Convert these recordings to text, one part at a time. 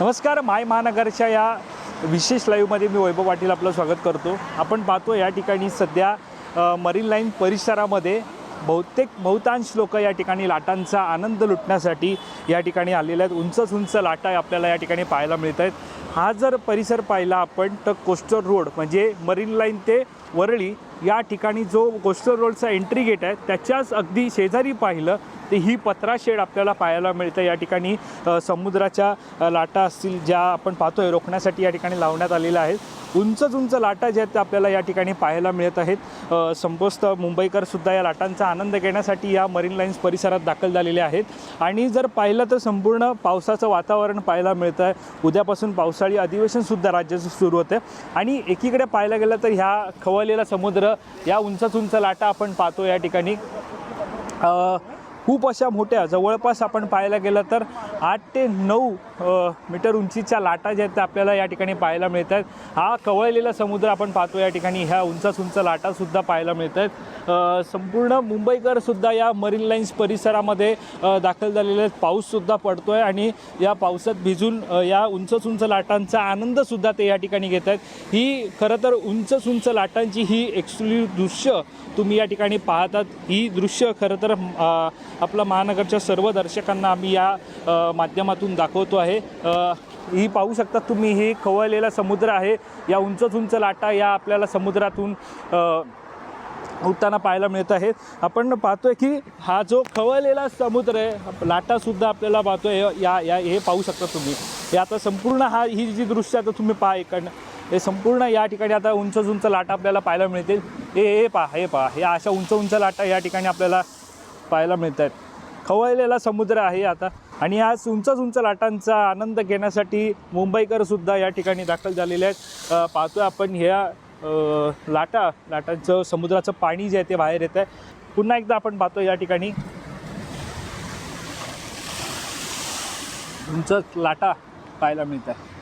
नमस्कार माय महानगरच्या या विशेष लाईव्हमध्ये मी वैभव पाटील आपलं स्वागत करतो. आपण पाहतो या ठिकाणी सध्या मरीन लाईन परिसरामध्ये बहुतेक बहुतांश लोक या ठिकाणी लाटांचा आनंद लुटण्यासाठी या ठिकाणी आलेले आहेत. उंचच उंच लाटा आपल्याला या ठिकाणी पाहायला मिळत आहेत. हा जर परिसर पाहिला आपण तर कोस्टर रोड म्हणजे मरीन लाईन ते वरळी या ठिकाणी जो कोस्टल रोडचा एंट्री गेट आहे त्याच्याच अगदी शेजारी पाहिलं तर ही पत्रा शेड आपल्याला पाहायला मिळतं. या ठिकाणी समुद्राच्या लाटा असतील ज्या आपण पाहतोय रोखण्यासाठी या ठिकाणी लावण्यात आलेल्या आहेत. उंचच उंच लाटा ज्या आहेत त्या आपल्याला या ठिकाणी पाहायला मिळत आहेत. संपोस्त मुंबईकर सुद्धा या लाटांचा आनंद घेण्यासाठी या मरीन लाईन्स परिसरात दाखल झालेले आहेत. आणि जर पाहिलं तर संपूर्ण पावसाचं वातावरण पाहायला मिळतं आहे. उद्यापासून पावसाळी अधिवेशनसुद्धा राज्याचं सुरू होतं आणि एकीकडे पाहायला गेलं तर ह्या खवळलेला समुद्र या उंच उंच लाटा आपण पाहतो या ठिकाणी. खूप अशा मोठ्या जवळपास आपण पाहायला गेलं तर आठ ते नऊ मीटर उंचीच्या लाटा ज्या आहेत त्या आपल्याला या ठिकाणी पाहायला मिळत आहेत हा कवळलेला समुद्र आपण पाहतो या ठिकाणी. ह्या उंचाच उंच लाटासुद्धा पाहायला मिळत आहेत संपूर्ण मुंबईकरसुद्धा या मरीन लाईन्स परिसरामध्ये दाखल झालेले आहेत. पाऊससुद्धा पडतो आहे आणि या पावसात भिजून या उंचच उंच लाटांचा आनंदसुद्धा ते या ठिकाणी घेत आहेत ही खरं तर उंचच उंच लाटांची ही एक्सक्लुसिव्ह दृश्य तुम्ही या ठिकाणी पाहतात. ही दृश्य खरं तर अ, आपल्या महानगरच्या सर्व दर्शकांना आम्ही या माध्यमातून दाखवतो आहे. ही पाहू शकता तुम्ही ही खवळलेला समुद्र आहे. या उंचच उंच लाटा या आपल्याला समुद्रातून उठताना पाहायला मिळत आहेत. आपण पाहतोय की हा जो खवळलेला समुद्र आहे लाटासुद्धा आपल्याला पाहतोय. या या हे पाहू शकता तुम्ही. हे आता संपूर्ण हा ही जी दृश्य आता तुम्ही पहा इकडनं हे संपूर्ण या ठिकाणी आता उंच उंच लाटा आपल्याला पाहायला मिळतील. हे हे पहा हे पहा हे अशा उंच उंच लाटा या ठिकाणी आपल्याला पाहायला मिळत आहेत खवळलेला समुद्र आहे आता आणि आज उंचच उंच लाटांचा आनंद घेण्यासाठी मुंबईकरसुद्धा या ठिकाणी दाखल झालेले आहेत. पाहतोय आपण ह्या लाटा लाटांचं समुद्राचं पाणी जे आहे ते बाहेर येत आहे पुन्हा एकदा आपण पाहतो या ठिकाणी. उंच लाटा पाहायला मिळत आहे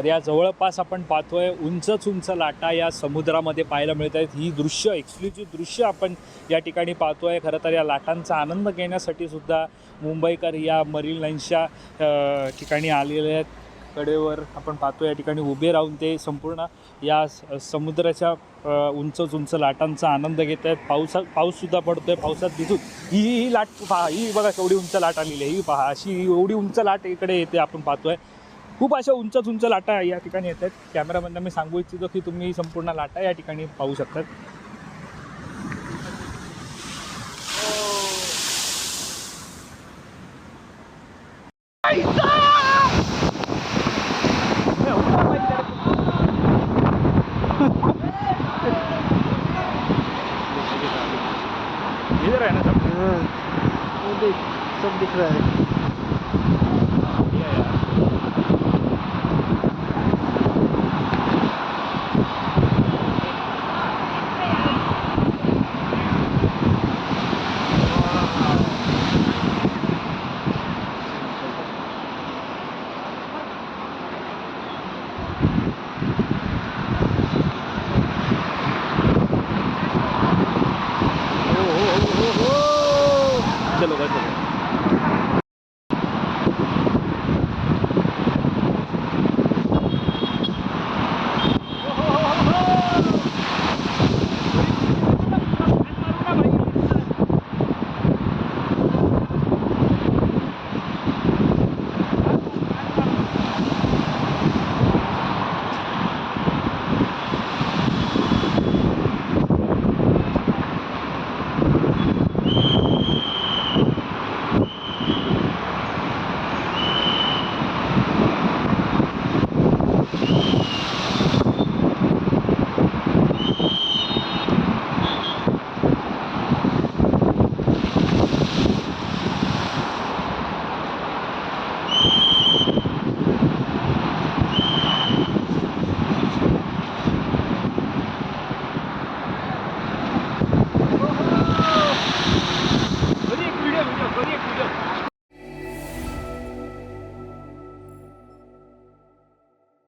तर या जवळपास आपण पाहतोय उंचच उंच लाटा या समुद्रामध्ये पाहायला मिळत आहेत. ही दृश्य एक्सक्लुझिव्ह दृश्य आपण या ठिकाणी पाहतोय. खरं तर या लाटांचा आनंद घेण्यासाठी सुद्धा मुंबईकर या मरीन लाईन्सच्या ठिकाणी आलेले आहेत. कडेवर आपण पाहतो या ठिकाणी उभे राहून ते संपूर्ण या स- समुद्राच्या उंच उंचच उंच लाटांचा आनंद घेत आहेत. पावसा पाऊससुद्धा पडतोय. पावसात भिजून ही ही ही लाट पहा ही बघा केवढी उंच लाट आलेली आहे. ही पहा अशी एवढी उंच लाट इकडे येते आपण पाहतोय. खूप अशा उंच उंच लाटा या ठिकाणी येत आहेत. कॅमेरामॅनला मी सांगू इच्छितो की तुम्ही संपूर्ण लाटा या ठिकाणी पाहू शकतात. इधर है ना सब हाँ. सब दिख रहा है ओ, हो, हो, हो, हो. आमच्या लोकांसोबत